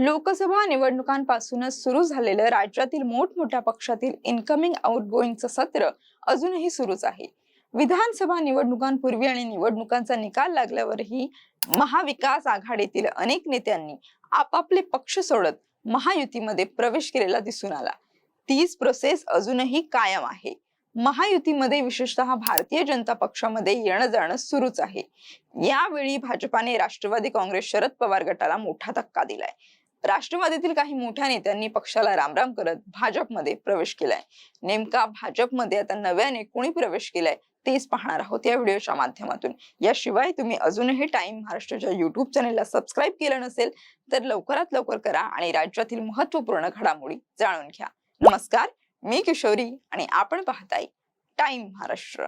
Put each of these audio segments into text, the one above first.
लोकसभा निवडणुकांपासूनच सुरू झालेलं राज्यातील मोठमोठ्या पक्षातील इनकमिंग आउटगोईंगचं सत्र अजूनही सुरूच आहे. विधानसभा निवडणुकांपूर्वी आणि निवडणुकांचा निकाल लागल्यावरही महाविकास आघाडीतील अनेक नेत्यांनी आपापले पक्ष सोडत महायुतीमध्ये प्रवेश केलेला दिसून आला. तीच प्रोसेस अजूनही कायम आहे. महायुतीमध्ये विशेषतः भारतीय जनता पक्षामध्ये येणं जाणं सुरूच आहे. यावेळी भाजपाने राष्ट्रवादी काँग्रेस शरद पवार गटाला मोठा धक्का दिलाय. राष्ट्रवादीतील काही मोठ्या नेत्यांनी पक्षाला रामराम करत भाजपमध्ये प्रवेश केलाय. नेमका भाजपमध्ये आता नव्याने कोणी प्रवेश केलाय तेच पाहणार आहोत या व्हिडिओच्या माध्यमातून. याशिवाय तुम्ही अजूनही टाइम महाराष्ट्राच्या युट्यूब चॅनेलला सबस्क्राईब केलं नसेल तर लवकरात लवकर करा आणि राज्यातील महत्त्वपूर्ण घडामोडी जाणून घ्या. नमस्कार मी किशोरी आणि आपण पाहताय टाइम महाराष्ट्र.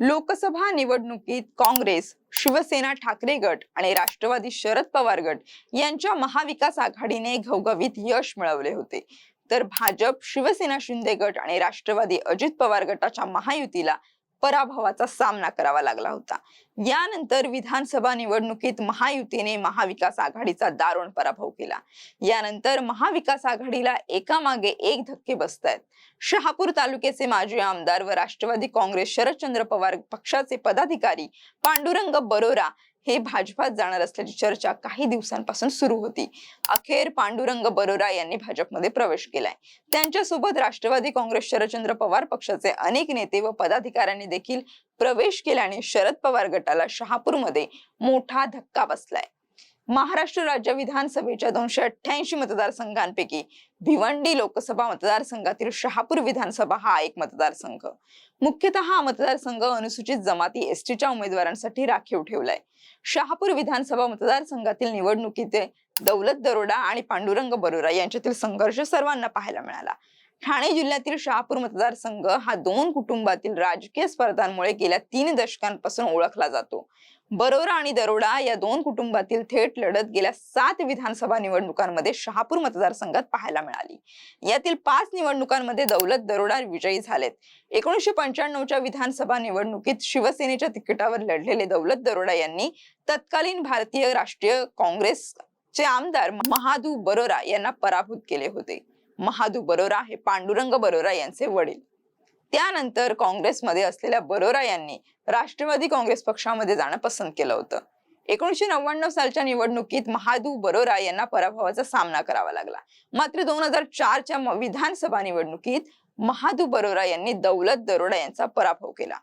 लोकसभा निवडणुकीत काँग्रेस शिवसेना ठाकरे गट आणि राष्ट्रवादी शरद पवार गट यांच्या महाविकास आघाडीने घवघवीत यश मिळवले होते. तर भाजप शिवसेना शिंदे गट आणि राष्ट्रवादी अजित पवार गटाच्या महायुतीला पराभवाचा सामना करावा लागला होता. यानंतर विधानसभा निवडणुकीत महायुतीने महाविकास आघाडीचा दारुण पराभव केला. यानंतर महाविकास आघाडीला एकामागे एक धक्के बसत आहेत शहापूर तालुक्याचे माजी आमदार व राष्ट्रवादी काँग्रेस शरदचंद्र पवार पक्षाचे पदाधिकारी पांडुरंग बरोरा हे भाजपात जाणार असल्याची चर्चा काही दिवसांपासून सुरू होती. अखेर पांडुरंग बरोरा यांनी भाजपमध्ये प्रवेश केलाय. त्यांच्यासोबत राष्ट्रवादी काँग्रेस शरदचंद्र पवार पक्षाचे अनेक नेते व पदाधिकाऱ्यांनी देखील प्रवेश केल्याने शरद पवार गटाला शहापूरमध्ये मोठा धक्का बसलाय. महाराष्ट्र राज्य विधानसभेच्या दोनशे अठ्ठ्याऐंशी मतदारसंघांपैकी भिवंडी लोकसभा मतदारसंघातील शहापूर विधानसभा हा एक मतदारसंघ. मुख्यतः हा मतदारसंघ अनुसूचित जमाती एसटीच्या उमेदवारांसाठी राखीव ठेवलाय. शहापूर विधानसभा मतदारसंघातील निवडणुकीत दौलत दरोडा आणि पांडुरंग बरोरा यांच्यातील संघर्ष सर्वांना पाहायला मिळाला. ठाणे जिल्ह्यातील शहापूर मतदारसंघ हा दोन कुटुंबातील राजकीय स्पर्धांमुळे गेल्या तीन दशकांपासून ओळखला जातो. बरोरा आणि दरोडा या दोन कुटुंबातील थेट लढत गेल्या सात विधानसभा निवडणुकांमध्ये शहापूर मतदारसंघात पाहायला मिळाली. यातील पाच निवडणुकांमध्ये दौलत दरोडा विजयी झालेत. एकोणीसशे पंच्याण्णवच्या विधानसभा निवडणुकीत शिवसेनेच्या तिकिटावर लढलेले दौलत दरोडा यांनी तत्कालीन भारतीय राष्ट्रीय काँग्रेसचे आमदार महादू बरोरा यांना पराभूत केले होते. महादू बरोरा हे पांडुरंग बरोरा यांचे वडील. त्यानंतर काँग्रेसमध्ये असलेल्या बरोरा यांनी राष्ट्रवादी काँग्रेस पक्षामध्ये जाणं पसंत केलं होतं. एकोणीशे नव्याण्णव सालच्या निवडणुकीत महादू बरोरा यांना पराभवाचा सामना करावा लागला. मात्र दोन हजार चारच्या विधानसभा निवडणुकीत महादू बरोरा यांनी दौलत दरोडा यांचा पराभव केला.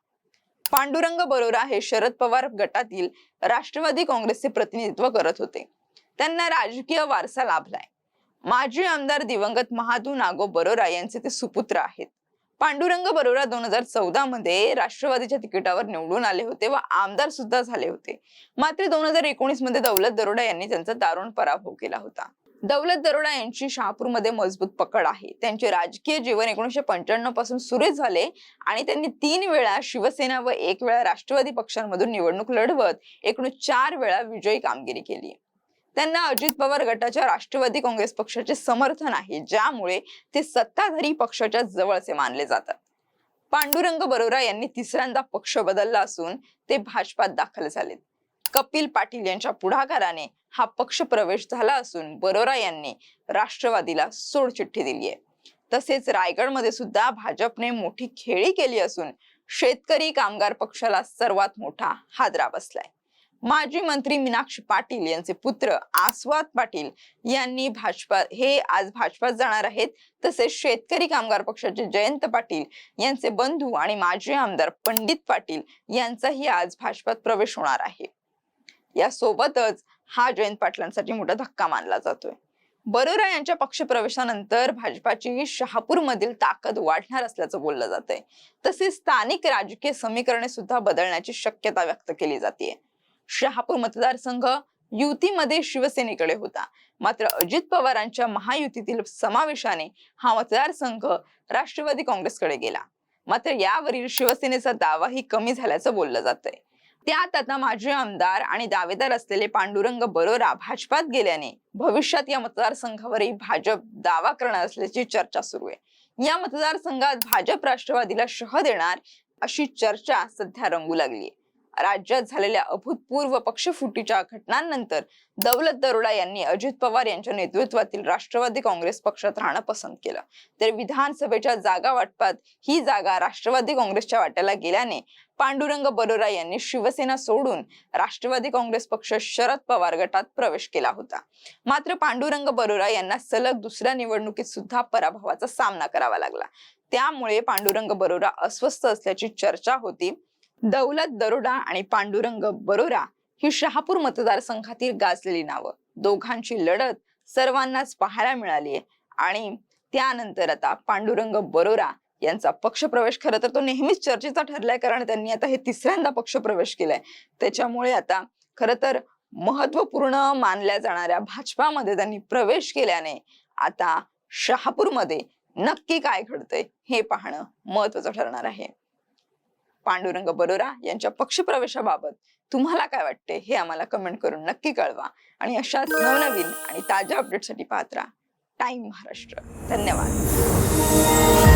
पांडुरंग बरोरा हे शरद पवार गटातील राष्ट्रवादी काँग्रेसचे प्रतिनिधित्व करत होते. त्यांना राजकीय वारसा लाभलाय. माजी आमदार दिवंगत महादू नागो बरोरा यांचे ते सुपुत्र आहेत. पांडुरंग बरोरा दोन हजार चौदा मध्ये राष्ट्रवादीच्या तिकिटावर निवडून आले होते व आमदार सुद्धा झाले होते. मात्र दोन हजार एकोणीसमध्ये दौलत दरोडा यांनी त्यांचा दारुण पराभव केला होता. दौलत दरोडा यांची शहापूरमध्ये मजबूत पकड आहे. त्यांचे राजकीय जीवन एकोणीसशे पंच्याण्णवपासून सुरू झाले आणि त्यांनी तीन वेळा शिवसेना व एक वेळा राष्ट्रवादी पक्षांमधून निवडणूक लढवत एकूण चार वेळा विजयी कामगिरी केली. त्यांना अजित पवार गटाच्या राष्ट्रवादी काँग्रेस पक्षाचे समर्थन आहे ज्यामुळे ते सत्ताधारी पक्षाच्या जवळचे मानले जातात. पांडुरंग बरोरा यांनी तिसऱ्यांदा पक्ष बदलला असून ते भाजपात दाखल झालेत. कपिल पाटील यांच्या पुढाकाराने हा पक्ष प्रवेश झाला असून बरोरा यांनी राष्ट्रवादीला सोडचिठ्ठी दिली आहे. तसेच रायगडमध्ये सुद्धा भाजपने मोठी खेळी केली असून शेतकरी कामगार पक्षाला सर्वात मोठा हादरा बसलाय. माजी मंत्री मीनाक्षी पाटील यांचे पुत्र आस्वाद पाटील यांनी भाजपा हे आज भाजपात जाणार आहेत. तसेच शेतकरी कामगार पक्षाचे जयंत पाटील यांचे बंधू आणि माजी आमदार पंडित पाटील यांचाही आज भाजपात प्रवेश होणार आहे. यासोबतच हा जयंत पाटलांसाठी मोठा धक्का मानला जातोय. बरोरा यांच्या पक्षप्रवेशानंतर भाजपाची शहापूर मधील ताकद वाढणार असल्याचं बोललं जातंय. तसेच स्थानिक राजकीय समीकरणे सुद्धा बदलण्याची शक्यता व्यक्त केली जाते शहापूर मतदारसंघ युतीमध्ये शिवसेनेकडे होता. मात्र अजित पवारांच्या महायुतीतील समावेशाने हा मतदारसंघ राष्ट्रवादी काँग्रेसकडे गेला. मात्र यावरील शिवसेनेचा दावाही कमी झाल्याचं बोललं जातंय. त्यात आता माजी आमदार आणि दावेदार असलेले पांडुरंग बरोरा भाजपात गेल्याने भविष्यात या मतदारसंघावरही भाजप दावा करणार असल्याची चर्चा सुरू आहे. या मतदारसंघात भाजप राष्ट्रवादीला शह देणार अशी चर्चा सध्या रंगू लागली राज्यात झालेल्या अभूतपूर्व पक्षफुटीच्या घटनांनंतर दौलत दरोडा यांनी अजित पवार यांच्या नेतृत्वातील राष्ट्रवादी काँग्रेस पक्षात राहणं पसंत केलं. तर विधानसभेच्या जागा वाटपात ही जागा राष्ट्रवादी काँग्रेसच्या वाट्याला गेल्याने पांडुरंग बरोरा यांनी शिवसेना सोडून राष्ट्रवादी काँग्रेस पक्ष शरद पवार गटात प्रवेश केला होता. मात्र पांडुरंग बरोरा यांना सलग दुसऱ्या निवडणुकीत सुद्धा पराभवाचा सामना करावा लागला. त्यामुळे पांडुरंग बरोरा अस्वस्थ असल्याची चर्चा होती. दौलत दरोडा आणि पांडुरंग बरोरा ही शहापूर मतदारसंघातील गाजलेली नावं. दोघांची लढत सर्वांनाच पाहायला मिळाली आणि त्यानंतर आता पांडुरंग बरोरा यांचा पक्षप्रवेश खरं तर तो नेहमीच चर्चेचा ठरलाय कारण त्यांनी आता हे तिसऱ्यांदा पक्षप्रवेश केलाय. त्याच्यामुळे आता खरं तर महत्त्वपूर्ण मानल्या जाणाऱ्या भाजपामध्ये त्यांनी प्रवेश केल्याने आता शहापूरमध्ये नक्की काय घडतंय हे पाहणं महत्वाचं ठरणार आहे. पांडुरंग बरोरा यांच्या पक्षप्रवेशाबाबत तुम्हाला काय वाटते हे आम्हाला कमेंट करून नक्की कळवा. आणि अशाच नवनवीन आणि ताज्या अपडेटसाठी पाहत राहा. टाइम महाराष्ट्र. धन्यवाद.